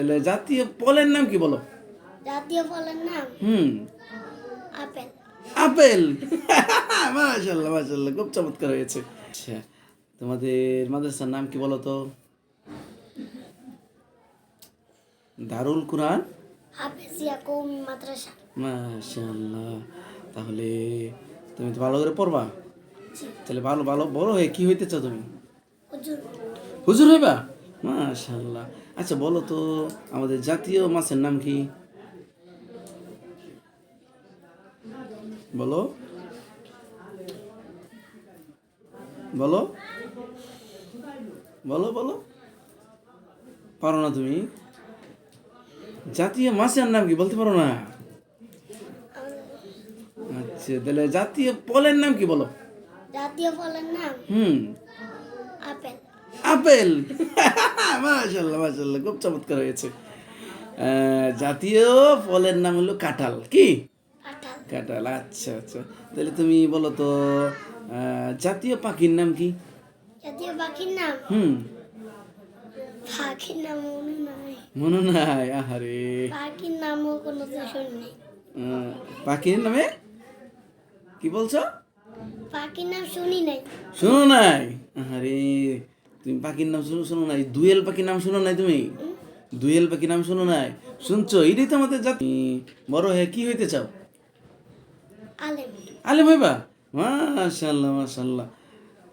তাহলে জাতীয় ফলের নাম কি বলো? জাতীয় ফলের নাম? হুম। আপেল। আপেল। মাশাল্লাহ মাশাল্লাহ খুব চমৎকার হয়েছে। আচ্ছা তোমাদের মাদ্রাসার নাম কি বলো তো? দারুল কুরআন? হাফেজিয়া কৌমি মাদ্রাসা। মাশাল্লাহ তাহলে তুমি তো ভালো করে পড়বা? তাহলে ভালো ভালো বড় হয়ে কি হইতে চাও তুমি? হুজুর। হুজুর হইবা? মাশাল্লাহ আচ্ছা বলো তো আমাদের জাতীয় মাছের নাম কি? বলো। বলো। বলো বলো। পারো না তুমি। জাতীয় মাছের নাম কি বলতে পারো না? আচ্ছা তাহলে জাতীয় ফলের নাম কি বলো? জাতীয় ফলের নাম? হুম। আপেল। আপেল। মাশাল্লাহ মাশাল্লাহ খুব চমৎকার হয়েছে। জাতীয় ফলের নাম হলো কাঁঠাল। কি? কাঁঠাল। আচ্ছা আচ্ছা। তাহলে তুমি বলো তো জাতীয় পাখির নাম কি? জাতীয় পাখির নাম? হুম। পাখির নাম মনে নাই। মনে নাই? আহারে। পাখির নামও কোনো তো শুনি পাখির নামে? কি বলছো? পাখির নাম শুনি নাই। শোনো নাই? আরে তুমি পাখির নাম শুনো শোনো নাই। দুয়েল পাখির নাম শুনো নাই তুমি? দুয়েল পাখির নাম শুনো নাই। শুনছো? এটাই তো আমাদের জাতি। বড় হ্যাঁ কি হইতে চাও? আলেম। আলে ভাইবা মাশাল্লাহ মাশাল্লাহ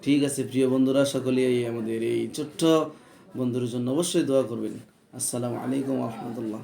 ঠিক আছে প্রিয় বন্ধুরা সকলেই আমাদের এই ছোট্ট বন্ধুর জন্য অবশ্যই দোয়া করবেন। আসসালামু আলাইকুম রহমতুল্লাহ।